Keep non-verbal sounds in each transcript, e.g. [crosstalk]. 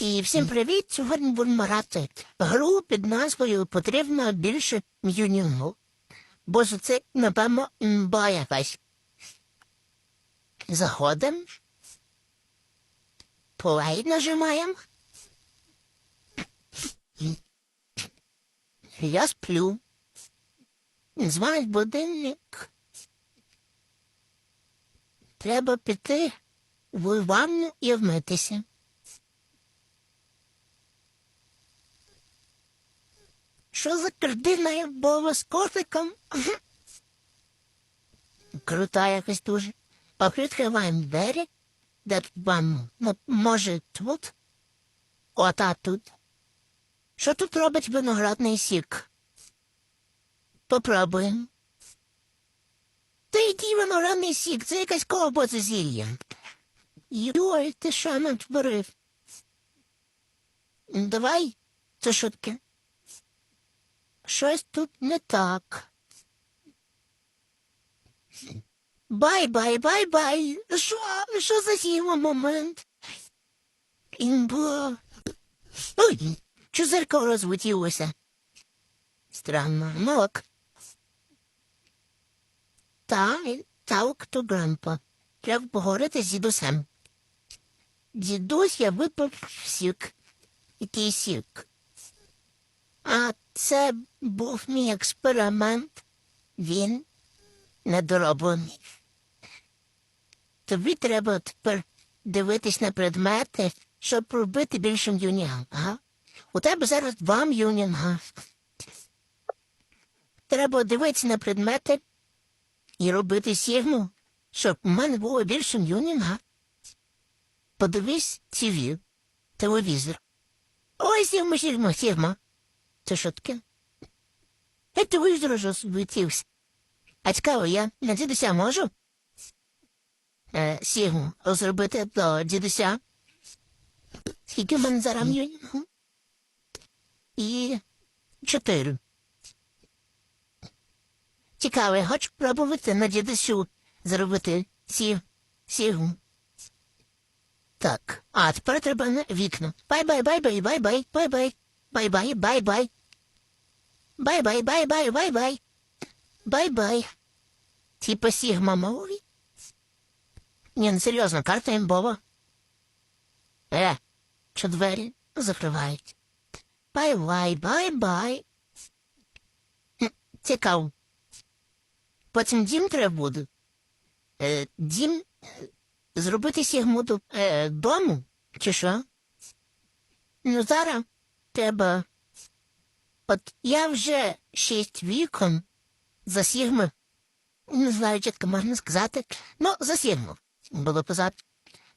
І всім привіт! Сьогодні будемо грати гру під назвою Потрібно більше м'юнінгу. Бо ж це, напевно, імба якась. Заходимо. Плей нажимаємо. Я сплю. Дзвонить будильник. Треба піти в ванну і вмитися. Що за картина була з котиком? Крута якась дуже. Поки двері, де ванну. Ну, може, тут? Ота тут. Що тут робить виноградний сік? Попробуємо. Та який виноградний сік, це якась ковбоця зілля. Йой, ти що натворив? Давай, це таке? Щось тут не так. Бай-бай, бай-бай. Що? Що за сіма момент? Імбо. Ой, що зеркало? Странно, ну ок. Та, так, то грампа. Треба поговорити з дідусем. Дідусь я випив сік. Який сік? А це був мій експеримент. Він недороблений. Тобі треба тепер дивитись на предмети, щоб робити більше м'юнінга. Ага. У тебе зараз два м'юнінга. Треба дивитися на предмети і робити сігму, щоб у мене було більше м'юнінга. Подивись ТВ, телевізор. Ой, сігма, сігма, сігма. Це що таке? Як ти виздоро розлетівся? А цікаво, я на дідуся можу? Е, Сігму зробити до дідуся. Скільки в мене зараз мільйонів? І чотири. Цікаво, я хочу пробувати на дідусю зробити сі, сігму. Так, а тепер треба на вікна. Бай-бай, бай-бай, бай-бай, бай-бай. Бай-бай, бай-бай. Бай-бай, бай-бай. Типа Сігма Моурі? Ні, ну серйозно, карта імбова. Е, що двері закривають. Бай-бай, бай-бай. Цікаво. Потім дім треба буде. Е, дім е, зробити Сігму до е, дому, чи що? Ну, зараз треба. От я вже шість вікон засігмив. Не знаю, чітко можна сказати. Ну, засігмив, було казати.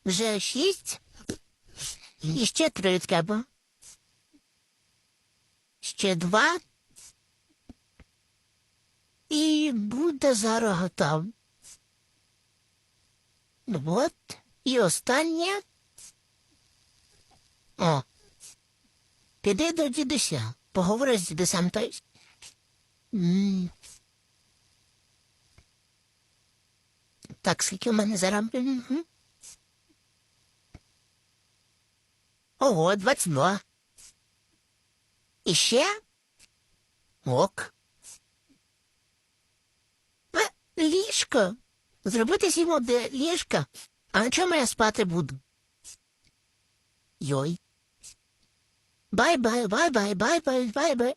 Вже шість. І ще три треба. Ще два. І буде зараз готов. От. І останнє. О. Піди до дідуся, поговори з. М. Так, скільки в мене зараз? Мгм. Ого, 22. І ще? Ок. Е, ліжко. Зробити сімо де ліжка. А на чому я спати буду? Йой. Бай-бай, бай-бай, бай-бай, бай-бай.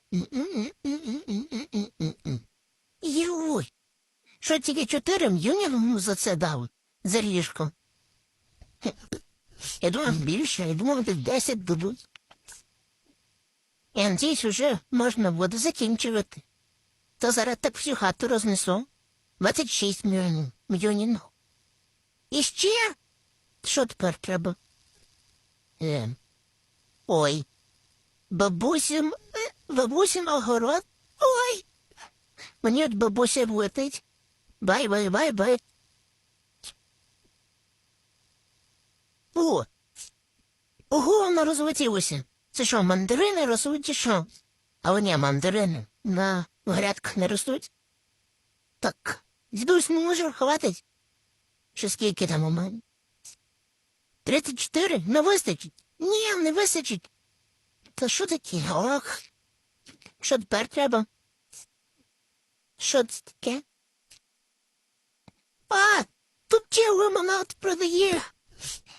Юй. Що тільки чотири м'юнінгу за це дав? За ліжко. Я думав більше, я думав, десь десять дадуть. Я надіюсь, уже можна буде закінчувати. То зараз так всю хату рознесу. 26 мільйонів. мільйонів. І ще? Що тепер треба? Е. Ой. Бабусім, е, бабусім огород. Ой. Мені от бабуся влетить. Бай, бай, бай, бай. О. Ого, воно розлетілося. Це що, мандарини ростуть чи що? А вони мандарини на грядках не ростуть. Так, дідусь не може хватить. Що скільки там у мене? Тридцять чотири? Не вистачить. Ні, не висичить. Та що таке? Ох. Що тепер треба? Що це таке? А, тут ті лимонад продає.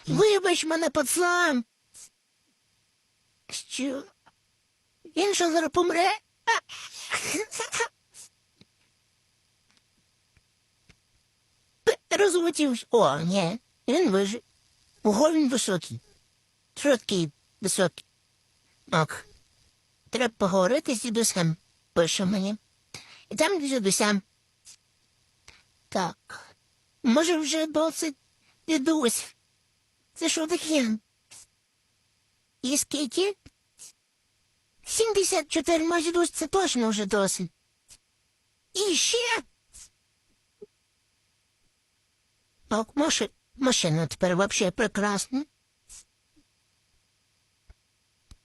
Вибач мене, пацан. Що? Він що зараз помре? [laughs] А. О, ні, він вижив. Ого, він високий. Що високий? Ок. Треба поговорити з дідусем, пише мені. Там з дідусем. Так. Може, вже досить дідусь. Це що таке? І скільки? 74, може, дідусь, це точно вже досить. І ще. Так, маши, машина тепер вообще прекрасна.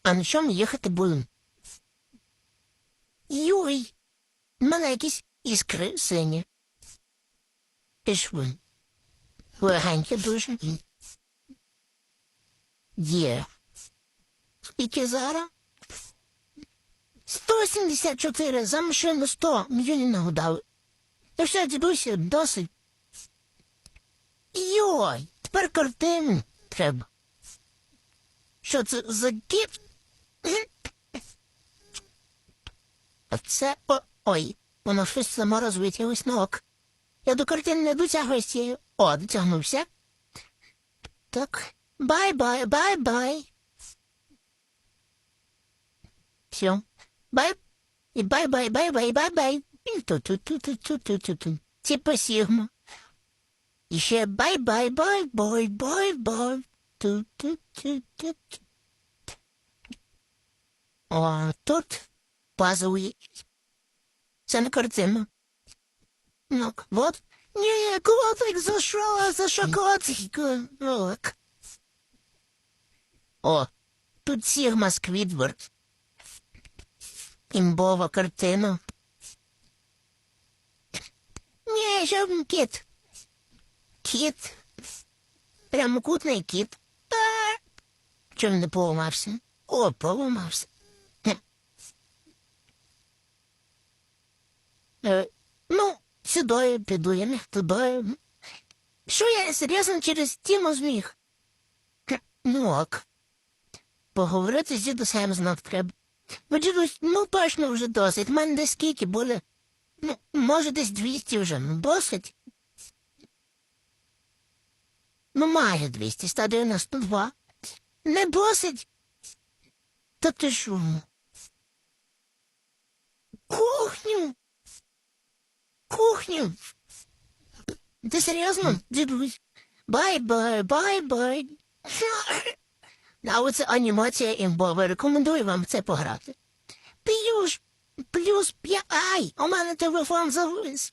А на чому їхати будемо? Йой, в мене якісь іскри сині. Пішли. Легенькі дуже. Є. Скільки зараз? 174 за машину 100 мільйонів нагодали. Та все, дідуся, досить. Йой, тепер картину треба. Що це за кіт? А це о, ой, воно щось розвитілось на ок. Я до картини не дотягуюсь цією. О, дотягнувся. Так. Бай-бай, бай-бай. Все. Бай. І бай-бай, бай-бай, бай-бай. Ту-ту-ту-ту-ту-ту-ту. Типа Сігма. І ще бай-бай, бай-бай, бай-бай. Ту-ту-ту-ту. О, тут пазовий. Це не картина. Ну, вот. Ні, котик, за що? За що котик? Ок. О, тут Сігма Сквідвард. Імбова картина. Ні, що кіт. Кіт. Прямокутний кіт. Чому не поламався? О, поламався. Хм. Е, ну, сюди піду, я не туди. Що я серйозно через стіну зміг? Ну ок. Поговорити з дідусем знов треба. Бо дідусь, ну точно вже досить. Мене десь скільки буде. Ну, може, десь 200 вже, ну досить. Ну, майже 200, 192. Не досить. Та ти що? Кухню. Кухню. Ти серйозно, дідусь? Бай-бай, бай-бай. А оце анімація імбова. Рекомендую вам це пограти. Плюс, плюс п'я... Ай, у мене телефон завис.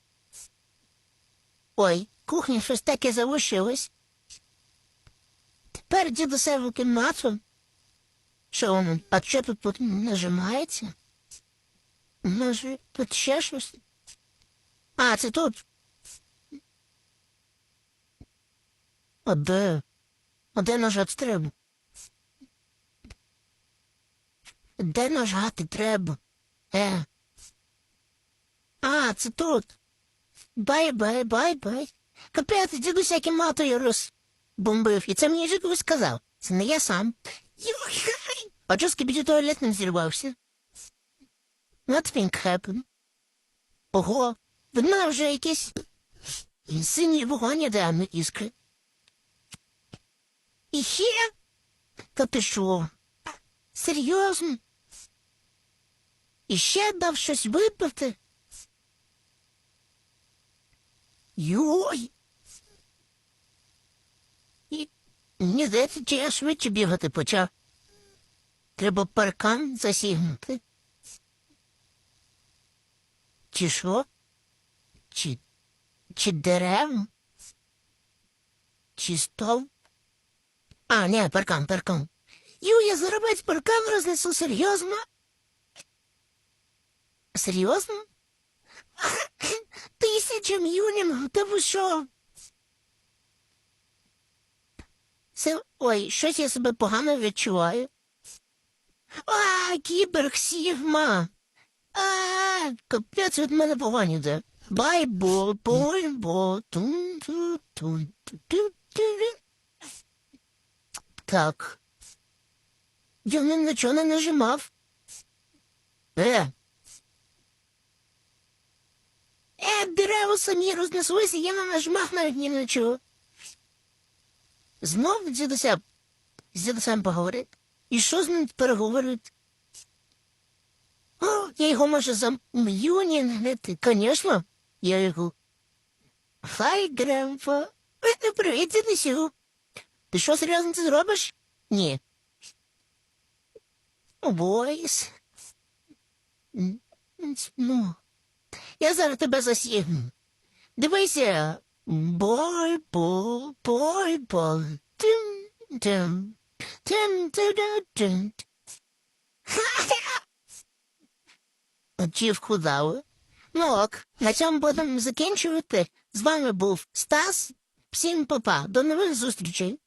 Ой, кухня щось таке залишилось. Тепер дідусе в кімнату. Що воно? А що тут, тут нажимається? Може, тут ще щось? А, це тут. А де? А де нажати треба? Де нажати треба? Е. А, це тут. Бай-бай, бай-бай. Капець, дідуся кімнатою розбомбив. І це мені дідусь сказав. Це не я сам. Йой, А чого скібіді туалет не зірвався? Nothing happened. Ого, в мене вже якісь сині вогонь, де не іскри. І ще? Та ти що? Серйозно? І ще дав щось випити? Йой. І здається, чи я швидше бігати почав. Треба паркан засігнути. Чи що? Чи, чи дерева? Чи стов? А, не, паркан, паркан. Ю, я заробить паркан рознесу серйозно. Серйозно? Тисяча мільйонів, та ви що? Це, ой, щось я себе погано відчуваю. А, кіберг Сігма. А, капець від мене погано йде. Байбол, бойбол, тун тун тун тун Так. Я на чого не нажимав. Е. Е, дерева самі рознеслися, я не нажимав навіть ні на чого. Знов дідуся, з дідусем поговорити. І що з ним переговорити? О, я його може зам'ю, ні, не ти. Конечно, я його. Хай, Гремфа. Ой, Привіт, дідусю. Ти що, серйозно це зробиш? Ні. О, бойс. Ну, я зараз тебе засігну. Дивися. Бой, бой, бой, бой. Тим, тим, тим, тим, тим, тим. Чи вхудали? Ну ок, на цьому будемо закінчувати. З вами був Стас. Всім папа. До нових зустрічей.